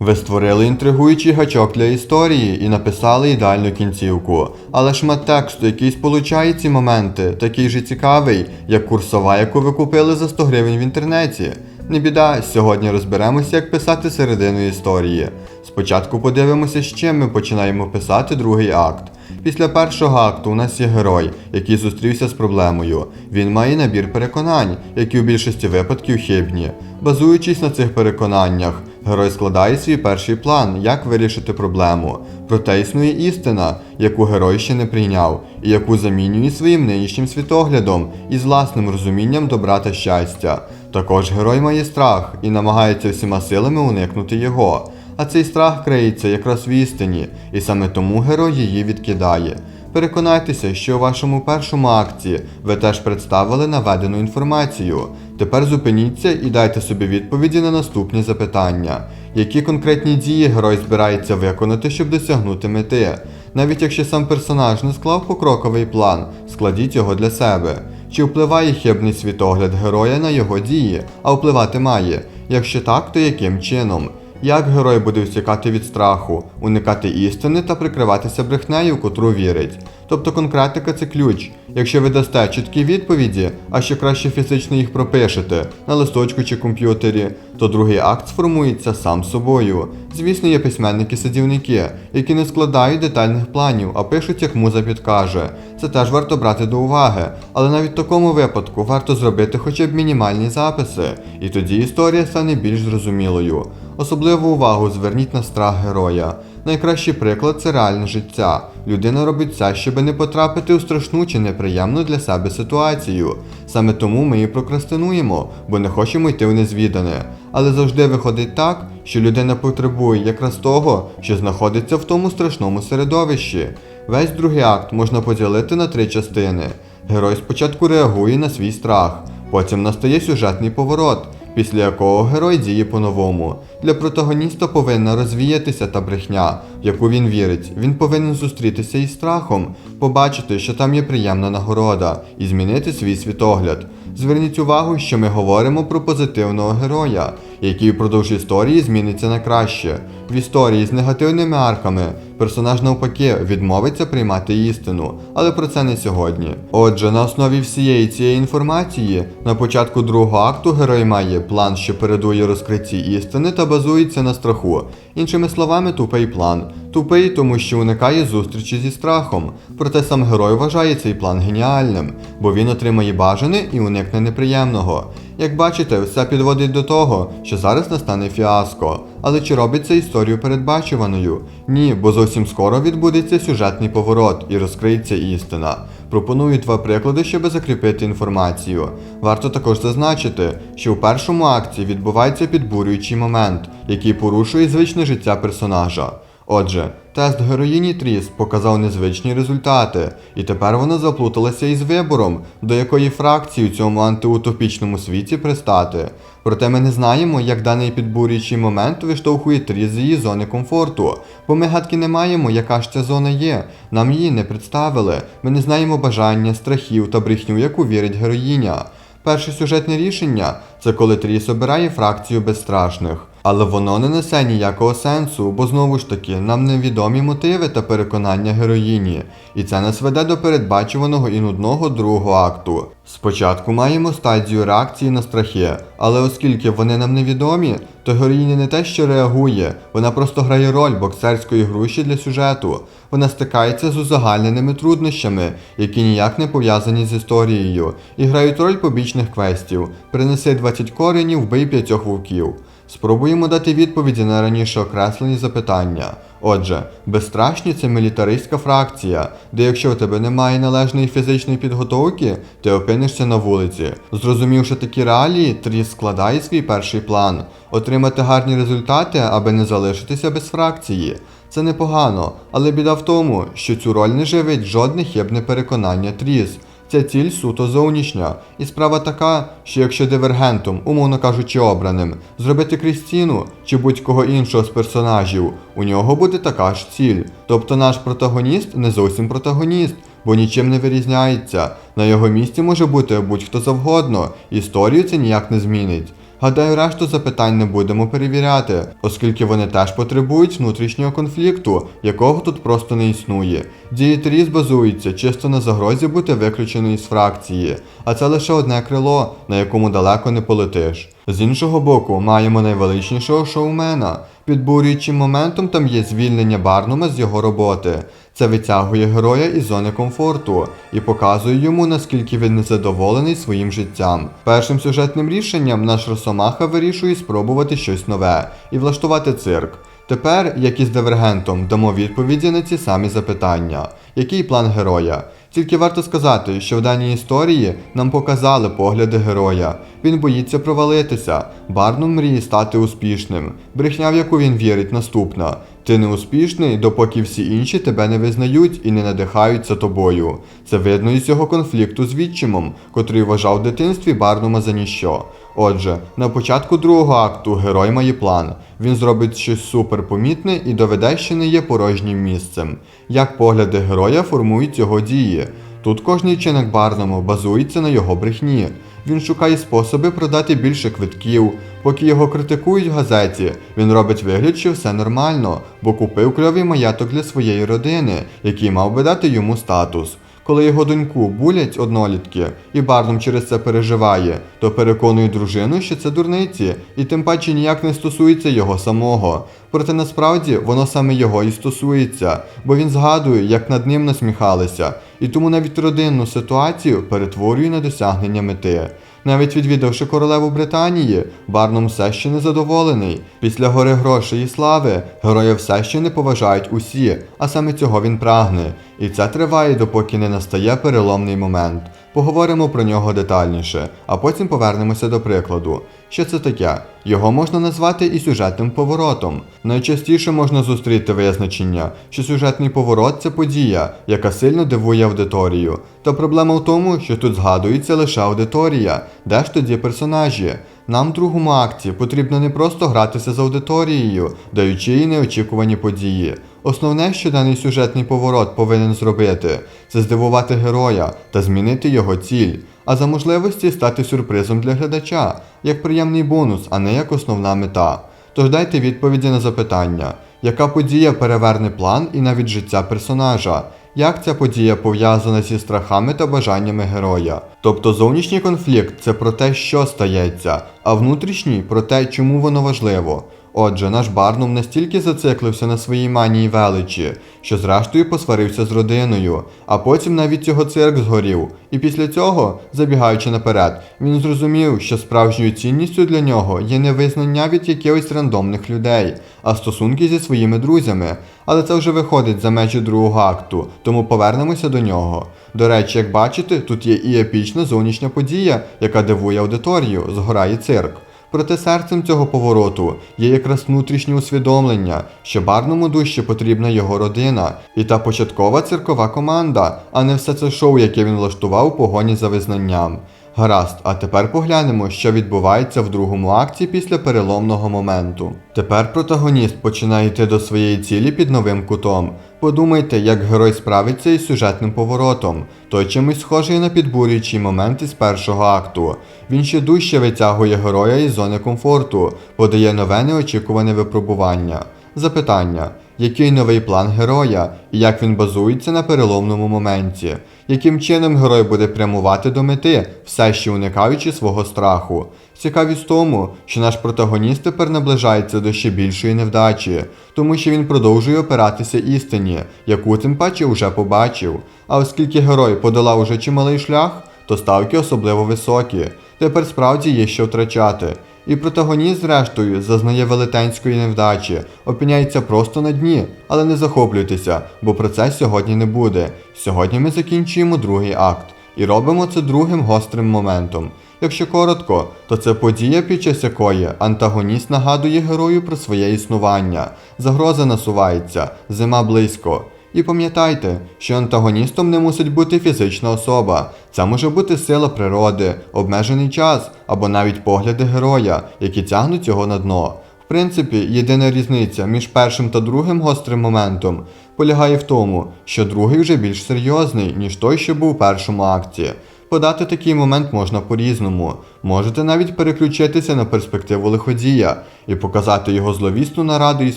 Ви створили інтригуючий гачок для історії і написали ідеальну кінцівку. Але шмат тексту, який сполучає ці моменти, такий же цікавий, як курсова, яку ви купили за 100 гривень в інтернеті. Не біда, сьогодні розберемося, як писати середину історії. Спочатку подивимося, з чим ми починаємо писати другий акт. Після першого акту у нас є герой, який зустрівся з проблемою. Він має набір переконань, які у більшості випадків хибні. Базуючись на цих переконаннях, герой складає свій перший план, як вирішити проблему. Проте існує істина, яку герой ще не прийняв, і яку замінює своїм нинішнім світоглядом і з власним розумінням добра та щастя. Також герой має страх і намагається всіма силами уникнути його. А цей страх криється якраз в істині, і саме тому герой її відкидає. Переконайтеся, що у вашому першому акті ви теж представили наведену інформацію. Тепер зупиніться і дайте собі відповіді на наступні запитання. Які конкретні дії герой збирається виконати, щоб досягнути мети? Навіть якщо сам персонаж не склав покроковий план, складіть його для себе. Чи впливає хибний світогляд героя на його дії, а впливати має? Якщо так, то яким чином? Як герой буде втікати від страху, уникати істини та прикриватися брехнею, котру вірить? Тобто конкретика це ключ. Якщо ви дасте чіткі відповіді, а ще краще фізично їх пропишете на листочку чи комп'ютері, то другий акт сформується сам собою. Звісно, є письменники-садівники, які не складають детальних планів, а пишуть, як муза підкаже. Це теж варто брати до уваги, але навіть в такому випадку варто зробити хоча б мінімальні записи, і тоді історія стане більш зрозумілою. Особливу увагу зверніть на страх героя. Найкращий приклад це реальне життя. Людина робить все, щоб не потрапити у страшну чи неприємну для себе ситуацію. Саме тому ми і прокрастинуємо, бо не хочемо йти в незвідане. Але завжди виходить так, що людина потребує якраз того, що знаходиться в тому страшному середовищі. Весь другий акт можна поділити на три частини. Герой спочатку реагує на свій страх, потім настає сюжетний поворот після якого герой діє по-новому. Для протагоніста повинна розвіятися та брехня, в яку він вірить. Він повинен зустрітися із страхом, побачити, що там є приємна нагорода, і змінити свій світогляд. Зверніть увагу, що ми говоримо про позитивного героя, який впродовж історії зміниться на краще. В історії з негативними арками персонаж навпаки відмовиться приймати істину, але про це не сьогодні. Отже, на основі всієї цієї інформації, на початку другого акту герой має план, що передує розкритті істини та базується на страху. Іншими словами, тупий план. Тупий, тому що уникає зустрічі зі страхом. Проте сам герой вважає цей план геніальним, бо він отримає бажане і уникне неприємного. Як бачите, все підводить до того, що зараз настане фіаско. Але чи робить це історію передбачуваною? Ні, бо зовсім скоро відбудеться сюжетний поворот і розкриється істина. Пропоную два приклади, щоб закріпити інформацію. Варто також зазначити, що в першому акті відбувається підбурюючий момент, який порушує звичне життя персонажа. Отже, тест героїні Тріс показав незвичні результати, і тепер вона заплуталася із вибором, до якої фракції у цьому антиутопічному світі пристати. Проте ми не знаємо, як даний підбурюючий момент виштовхує Тріс з її зони комфорту, бо ми гадки не маємо, яка ж ця зона є. Нам її не представили. Ми не знаємо бажання, страхів та брехню, яку вірить героїня. Перше сюжетне рішення це коли Тріс обирає фракцію безстрашних. Але воно не несе ніякого сенсу, бо знову ж таки нам невідомі мотиви та переконання героїні, і це нас веде до передбачуваного і нудного другого акту. Спочатку маємо стадію реакції на страхи, але оскільки вони нам невідомі, то героїня не те, що реагує, вона просто грає роль боксерської груші для сюжету. Вона стикається з узагальненими труднощами, які ніяк не пов'язані з історією, і грають роль побічних квестів. Принеси 20 коренів, вбий п'ятьох вовків. Спробуємо дати відповіді на раніше окреслені запитання. Отже, безстрашні це мілітаристська фракція, де якщо у тебе немає належної фізичної підготовки, ти опинишся на вулиці. Зрозумівши такі реалії, Тріс складає свій перший план отримати гарні результати, аби не залишитися без фракції. Це непогано, але біда в тому, що цю роль не живить жодне хибне переконання Тріс. Ця ціль суто зовнішня, і справа така, що якщо дивергентом, умовно кажучи, обраним, зробити Крістіну чи будь-кого іншого з персонажів, у нього буде така ж ціль. Тобто наш протагоніст не зовсім протагоніст, бо нічим не вирізняється. На його місці може бути будь-хто завгодно, історію це ніяк не змінить. Гадаю, решту запитань не будемо перевіряти, оскільки вони теж потребують внутрішнього конфлікту, якого тут просто не існує. Дієтріс базується чисто на загрозі бути виключеною з фракції, а це лише одне крило, на якому далеко не полетиш. З іншого боку, маємо найвеличнішого шоумена. Підбурюючим моментом там є звільнення Барнума з його роботи. Це витягує героя із зони комфорту і показує йому, наскільки він незадоволений своїм життям. Першим сюжетним рішенням наш Росомаха вирішує спробувати щось нове і влаштувати цирк. Тепер, як і з дивергентом, дамо відповіді на ці самі запитання. Який план героя? Тільки варто сказати, що в даній історії нам показали погляди героя. Він боїться провалитися. Барнум мріє стати успішним. Брехня, в яку він вірить, наступна. Ти не успішний, допоки всі інші тебе не визнають і не надихаються тобою. Це видно із його конфлікту з відчимом, котрий вважав в дитинстві Барнума за ніщо. Отже, на початку другого акту герой має план. Він зробить щось суперпомітне і доведе, що не є порожнім місцем. Як погляди героя формують його дії. Тут кожний вчинок Барнуму базується на його брехні. Він шукає способи продати більше квитків. Поки його критикують в газеті, він робить вигляд, що все нормально, бо купив кльовий маєток для своєї родини, який мав би дати йому статус. Коли його доньку булять однолітки, і Барнум через це переживає, то переконує дружину, що це дурниці, і тим паче ніяк не стосується його самого. Проте насправді воно саме його і стосується, бо він згадує, як над ним насміхалися, і тому навіть родинну ситуацію перетворює на досягнення мети. Навіть відвідавши королеву Британії, Барнум все ще незадоволений. Після гори грошей і слави героя все ще не поважають усі, а саме цього він прагне. І це триває, допоки не настає переломний момент. Поговоримо про нього детальніше, а потім повернемося до прикладу. Що це таке? Його можна назвати і сюжетним поворотом. Найчастіше можна зустріти визначення, що сюжетний поворот це подія, яка сильно дивує аудиторію. Та проблема в тому, що тут згадується лише аудиторія, де ж тоді персонажі. Нам в другому акті потрібно не просто гратися з аудиторією, даючи їй неочікувані події. Основне, що даний сюжетний поворот повинен зробити, це здивувати героя та змінити його ціль, а за можливості стати сюрпризом для глядача, як приємний бонус, а не як основна мета. Тож дайте відповіді на запитання, яка подія переверне план і навіть життя персонажа, як ця подія пов'язана зі страхами та бажаннями героя. Тобто зовнішній конфлікт це про те, що стається, а внутрішній про те, чому воно важливо. Отже, наш Барнум настільки зациклився на своїй манії величі, що зрештою посварився з родиною, а потім навіть його цирк згорів. І після цього, забігаючи наперед, він зрозумів, що справжньою цінністю для нього є не визнання від якихось рандомних людей, а стосунки зі своїми друзями. Але це вже виходить за межі другого акту, тому повернемося до нього. До речі, як бачите, тут є і епічна зовнішня подія, яка дивує аудиторію, згорає цирк. Проте серцем цього повороту є якраз внутрішнє усвідомлення, що барному душі потрібна його родина і та початкова циркова команда, а не все це шоу, яке він влаштував у погоні за визнанням. Гаразд, а тепер поглянемо, що відбувається в другому акті після переломного моменту. Тепер протагоніст починає йти до своєї цілі під новим кутом. Подумайте, як герой справиться із сюжетним поворотом. Той чимось схожий на підбурюючий момент із першого акту. Він ще дужче витягує героя із зони комфорту, подає нове неочікуване випробування. Запитання: який новий план героя і як він базується на переломному моменті? Яким чином герой буде прямувати до мети, все ще уникаючи свого страху? Цікавість в тому, що наш протагоніст тепер наближається до ще більшої невдачі, тому що він продовжує опиратися істині, яку тим паче вже побачив. А оскільки герой подолав уже чималий шлях, то ставки особливо високі. Тепер справді є що втрачати. І протагоніст, зрештою, зазнає велетенської невдачі, опиняється просто на дні, але не захоплюйтеся, бо про це сьогодні не буде. Сьогодні ми закінчуємо другий акт і робимо це другим гострим моментом. Якщо коротко, то це подія, під час якої антагоніст нагадує герою про своє існування, загроза насувається, зима близько. І пам'ятайте, що антагоністом не мусить бути фізична особа. Це може бути сила природи, обмежений час або навіть погляди героя, які тягнуть його на дно. В принципі, єдина різниця між першим та другим гострим моментом полягає в тому, що другий вже більш серйозний, ніж той, що був у першому акті. Подати такий момент можна по-різному. Можете навіть переключитися на перспективу лиходія і показати його зловісну нараду із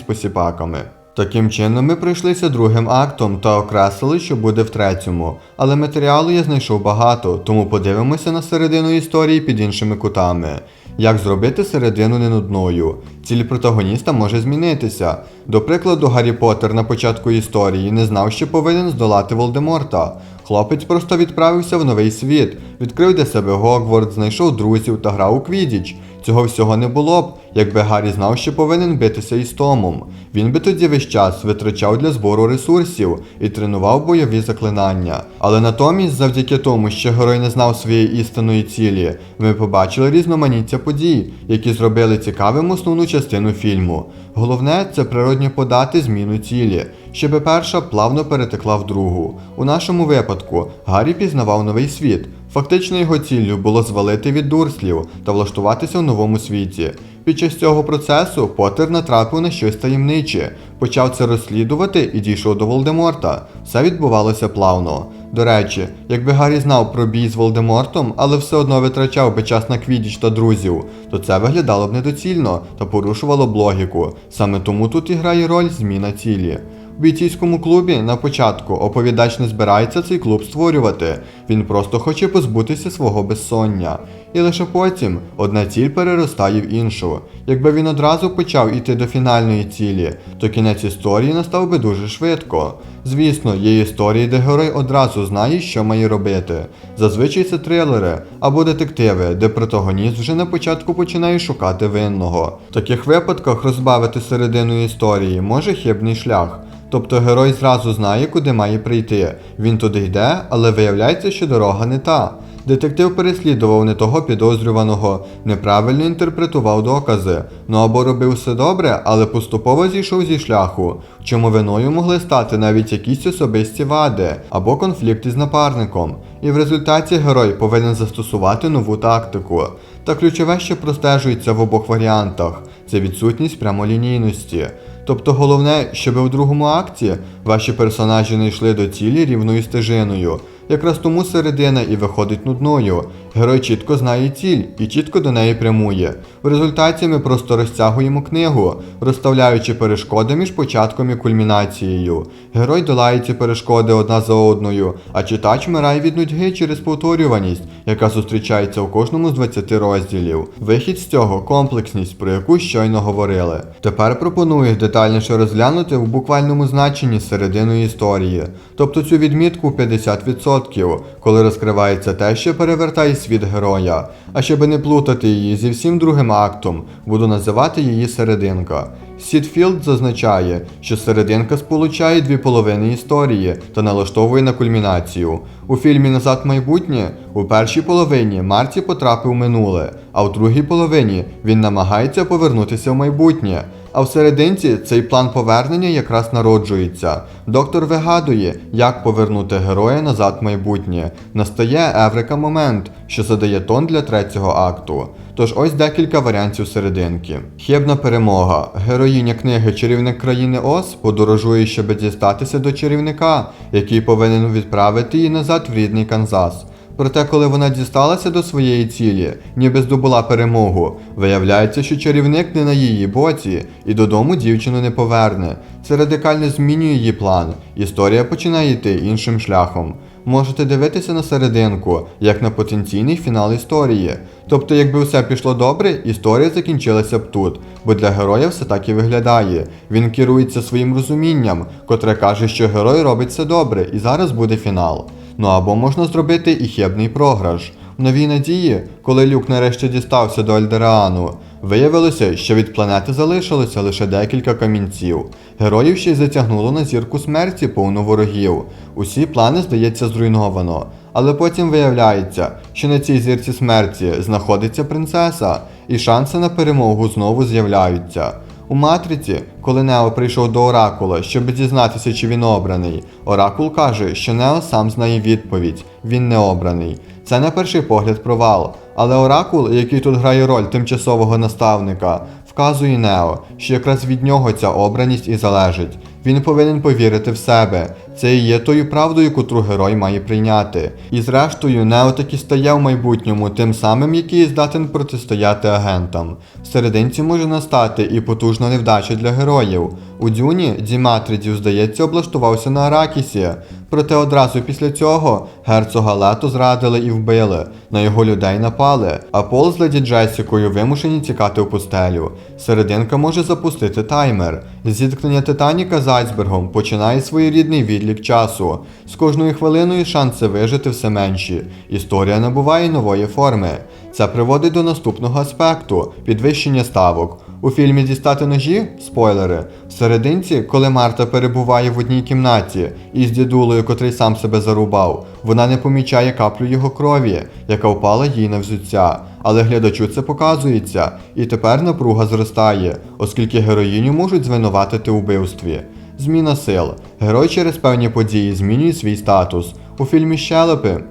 посіпаками. Таким чином ми пройшлися другим актом та окреслили, що буде в третьому, але матеріалу я знайшов багато, тому подивимося на середину історії під іншими кутами. Як зробити середину не нудною? Ціль протагоніста може змінитися. До прикладу, Гаррі Поттер на початку історії не знав, що повинен здолати Волдеморта. Хлопець просто відправився в новий світ, відкрив для себе Гогвард, знайшов друзів та грав у Квідіч. Цього всього не було б, якби Гаррі знав, що повинен битися із Томом. Він би тоді весь час витрачав для збору ресурсів і тренував бойові заклинання. Але натомість, завдяки тому, що герой не знав своєї істинної цілі, ми побачили різноманіття подій, які зробили цікавим основну частину фільму. Головне це природньо подати зміну цілі, щоб перша плавно перетекла в другу. У нашому випадку Гаррі пізнавав новий світ. Фактично його ціллю було звалити від дурслів та влаштуватися в новому світі. Під час цього процесу Поттер натрапив на щось таємниче, почав це розслідувати і дійшов до Волдеморта. Все відбувалося плавно. До речі, якби Гаррі знав про бій з Волдемортом, але все одно витрачав би час на квідіч та друзів, то це виглядало б недоцільно та порушувало б логіку. Саме тому тут і грає роль зміна цілі. У бійцівському клубі на початку оповідач не збирається цей клуб створювати. Він просто хоче позбутися свого безсоння. І лише потім одна ціль переростає в іншу. Якби він одразу почав іти до фінальної цілі, то кінець історії настав би дуже швидко. Звісно, є історії, де герой одразу знає, що має робити. Зазвичай це трилери або детективи, де протагоніст вже на початку починає шукати винного. В таких випадках розбавити середину історії може хибний шлях. Тобто герой зразу знає, куди має прийти. Він туди йде, але виявляється, що дорога не та. Детектив переслідував не того підозрюваного, неправильно інтерпретував докази, ну або робив все добре, але поступово зійшов зі шляху, чому виною могли стати навіть якісь особисті вади або конфлікти з напарником. І в результаті герой повинен застосувати нову тактику. Та ключове, що простежується в обох варіантах, це відсутність прямолінійності. Тобто головне, щоб у другому акті ваші персонажі не йшли до цілі рівною стежиною. Якраз тому середина і виходить нудною. Герой чітко знає ціль і чітко до неї прямує. В результаті ми просто розтягуємо книгу, розставляючи перешкоди між початком і кульмінацією. Герой долає ці перешкоди одна за одною, а читач вмирає від нудьги через повторюваність, яка зустрічається у кожному з 20 розділів. Вихід з цього комплексність, про яку щойно говорили. Тепер пропоную детальніше розглянути в буквальному значенні середину історії, тобто цю відмітку 50%, коли розкривається те, що перевертає світ героя. А щоб не плутати її зі всім другим актом, буду називати її серединка. Сідфілд зазначає, що серединка сполучає дві половини історії та налаштовує на кульмінацію. У фільмі Назад майбутнє у першій половині Марті потрапив минуле, а у другій половині він намагається повернутися в майбутнє. А в серединці цей план повернення якраз народжується. Доктор вигадує, як повернути героя назад в майбутнє. Настає Еврика момент, що задає тон для третього акту. Тож ось декілька варіантів серединки. Хибна перемога. Героїня книги Чарівник країни Оз подорожує, щоб дістатися до чарівника, який повинен відправити її назад в рідний Канзас. Проте, коли вона дісталася до своєї цілі, ніби здобула перемогу, виявляється, що чарівник не на її боці і додому дівчину не поверне. Це радикально змінює її план. Історія починає йти іншим шляхом. Можете дивитися на серединку, як на потенційний фінал історії. Тобто, якби все пішло добре, історія закінчилася б тут, бо для героя все так і виглядає. Він керується своїм розумінням, котре каже, що герой робить все добре, і зараз буде фінал. Ну або можна зробити і хибний програш. В новій надії, коли Люк нарешті дістався до Альдерану, виявилося, що від планети залишилося лише декілька камінців. Героїв ще й затягнуло на зірку смерті повну ворогів. Усі плани, здається, зруйновано. Але потім виявляється, що на цій зірці смерті знаходиться принцеса, і шанси на перемогу знову з'являються. У матриці, коли Нео прийшов до Оракула, щоб дізнатися, чи він обраний, Оракул каже, що Нео сам знає відповідь: він не обраний. Це на перший погляд провал. Але Оракул, який тут грає роль тимчасового наставника, вказує Нео, що якраз від нього ця обраність і залежить. Він повинен повірити в себе, Це і є тою правдою, котру герой має прийняти. І зрештою, Нео таки стає в майбутньому тим самим, який здатен протистояти агентам. В серединці може настати і потужна невдача для героїв. У Дюні Діматридів, здається, облаштувався на Аракісі. Проте одразу після цього герцога Лето зрадили і вбили. На його людей напали, а Пол з леді Джесікою вимушені тікати в пустелю. Серединка може запустити таймер. Зіткнення Титаніка з айсбергом починає своєрідний відлік часу. З кожною хвилиною шанси вижити все менші. Історія набуває нової форми. Це приводить до наступного аспекту підвищення ставок. У фільмі Дістати ножі спойлери. В серединці, коли Марта перебуває в одній кімнаті із дідулею, котрий сам себе зарубав, вона не помічає каплю його крові, яка впала їй на взуття. Але глядачу це показується, і тепер напруга зростає, оскільки героїню можуть звинуватити у вбивстві. Зміна сил. Герой через певні події змінює свій статус. У фільмі Щелепи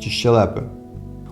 чи щелепи.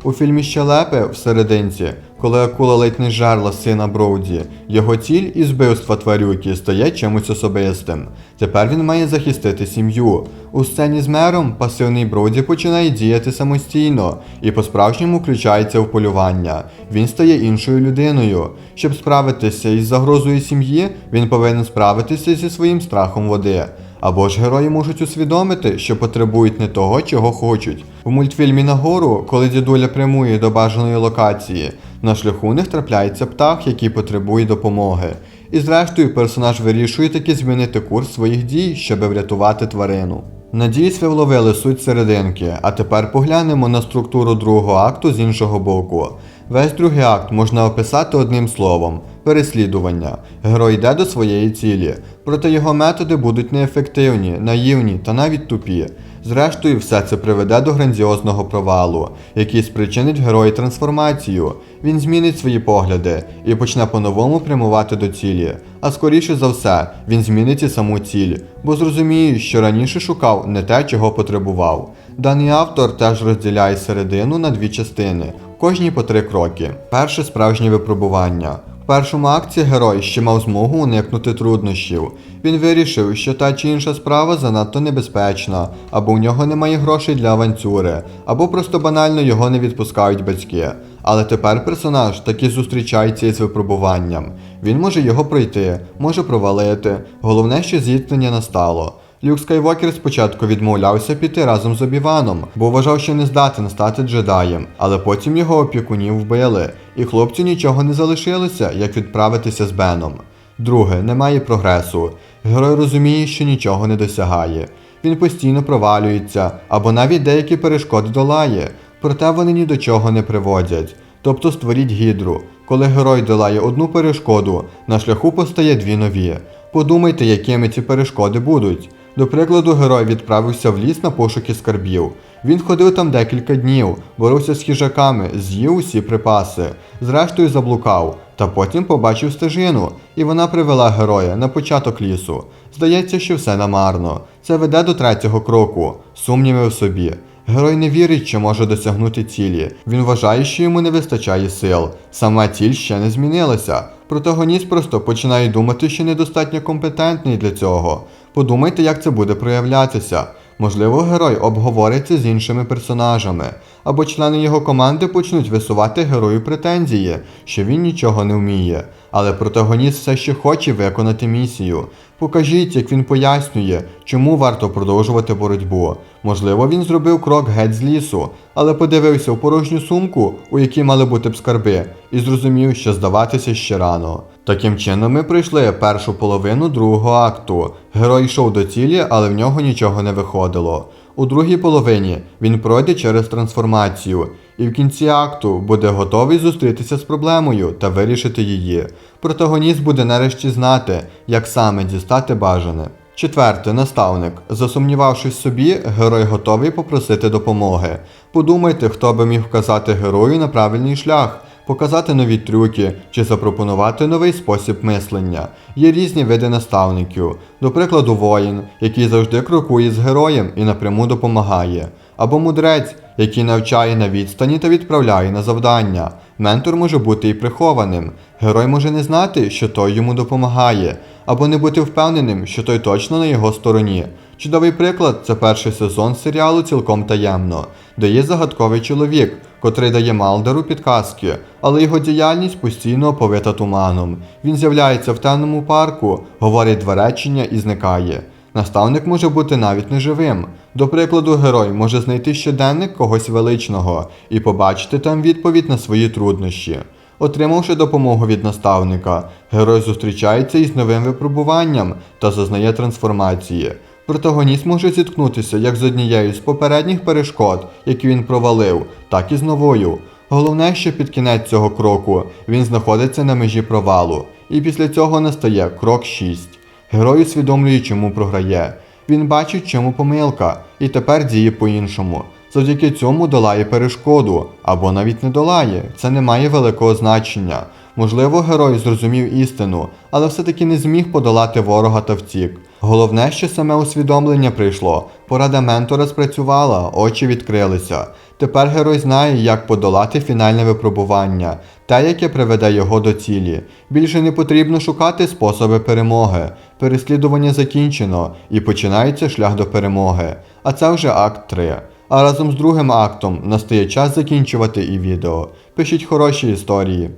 У фільмі Щелепи в серединці, коли акула ледь не жерла сина Броуді, його ціль із вбивства тварюки стає чимось особистим. Тепер він має захистити сім'ю. У сцені з мером пасивний Броуді починає діяти самостійно і по-справжньому включається в полювання. Він стає іншою людиною. Щоб справитися із загрозою сім'ї, він повинен справитися зі своїм страхом води. Або ж герої можуть усвідомити, що потребують не того, чого хочуть. У мультфільмі Нагору, коли дідуля прямує до бажаної локації, на шляху у них трапляється птах, який потребує допомоги. І зрештою персонаж вирішує таки змінити курс своїх дій, щоб врятувати тварину. Надіюсь, ви вловили суть серединки, а тепер поглянемо на структуру другого акту з іншого боку. Весь другий акт можна описати одним словом переслідування. Герой йде до своєї цілі, проте його методи будуть неефективні, наївні та навіть тупі. Зрештою, все це приведе до грандіозного провалу, який спричинить герої трансформацію. Він змінить свої погляди і почне по-новому прямувати до цілі. А скоріше за все, він змінить і саму ціль, бо зрозуміє, що раніше шукав не те, чого потребував. Даний автор теж розділяє середину на дві частини, кожній по три кроки. Перше справжнє випробування. В першому акті герой ще мав змогу уникнути труднощів. Він вирішив, що та чи інша справа занадто небезпечна, або у нього немає грошей для авантюри, або просто банально його не відпускають батьки. Але тепер персонаж таки зустрічається із випробуванням. Він може його пройти, може провалити. Головне, що зіткнення настало. Люк Скайвокер спочатку відмовлявся піти разом з Обіваном, бо вважав, що не здатен стати джедаєм, але потім його опікунів вбили, і хлопцю нічого не залишилося, як відправитися з Беном. Друге, немає прогресу. Герой розуміє, що нічого не досягає. Він постійно провалюється, або навіть деякі перешкоди долає, проте вони ні до чого не приводять. Тобто створіть гідру. Коли герой долає одну перешкоду, на шляху постає дві нові. Подумайте, якими ці перешкоди будуть. До прикладу, герой відправився в ліс на пошуки скарбів. Він ходив там декілька днів, боровся з хижаками, з'їв усі припаси, зрештою заблукав, та потім побачив стежину, і вона привела героя на початок лісу. Здається, що все намарно. Це веде до третього кроку сумніви в собі. Герой не вірить, що може досягнути цілі. Він вважає, що йому не вистачає сил. Сама ціль ще не змінилася. Протагоніст просто починає думати, що недостатньо компетентний для цього. Подумайте, як це буде проявлятися. Можливо, герой обговориться з іншими персонажами, або члени його команди почнуть висувати герою претензії, що він нічого не вміє. Але протагоніст все ще хоче виконати місію. Покажіть, як він пояснює, чому варто продовжувати боротьбу. Можливо, він зробив крок геть з лісу, але подивився в порожню сумку, у якій мали бути б скарби, і зрозумів, що здаватися ще рано. Таким чином, ми пройшли першу половину другого акту. Герой йшов до цілі, але в нього нічого не виходило. У другій половині він пройде через трансформацію, і в кінці акту буде готовий зустрітися з проблемою та вирішити її. Протагоніст буде нарешті знати, як саме дістати бажане. Четверте, наставник. Засумнівавшись собі, герой готовий попросити допомоги. Подумайте, хто би міг вказати герою на правильний шлях, показати нові трюки чи запропонувати новий спосіб мислення. Є різні види наставників. До прикладу, воїн, який завжди крокує з героєм і напряму допомагає, або мудрець, який навчає на відстані та відправляє на завдання. Ментор може бути і прихованим. Герой може не знати, що той йому допомагає, або не бути впевненим, що той точно на його стороні. Чудовий приклад це перший сезон серіалу цілком таємно, де є загадковий чоловік, котрий дає Малдеру підказки, але його діяльність постійно оповита туманом. Він з'являється в темному парку, говорить два речення і зникає. Наставник може бути навіть неживим. До прикладу, герой може знайти щоденник когось величного і побачити там відповідь на свої труднощі. Отримавши допомогу від наставника, герой зустрічається із новим випробуванням та зазнає трансформації. Протагоніст може зіткнутися як з однією з попередніх перешкод, які він провалив, так і з новою. Головне, що під кінець цього кроку він знаходиться на межі провалу, і після цього настає крок 6. Герой усвідомлює, чому програє. Він бачить, чому помилка, і тепер діє по-іншому. Завдяки цьому долає перешкоду, або навіть не долає. Це не має великого значення. Можливо, герой зрозумів істину, але все-таки не зміг подолати ворога та втік. Головне, що саме усвідомлення прийшло. Порада ментора спрацювала, очі відкрилися. Тепер герой знає, як подолати фінальне випробування, те, яке приведе його до цілі. Більше не потрібно шукати способи перемоги. Переслідування закінчено і починається шлях до перемоги. А це вже акт 3. А разом з другим актом настає час закінчувати і відео. Пишіть хороші історії.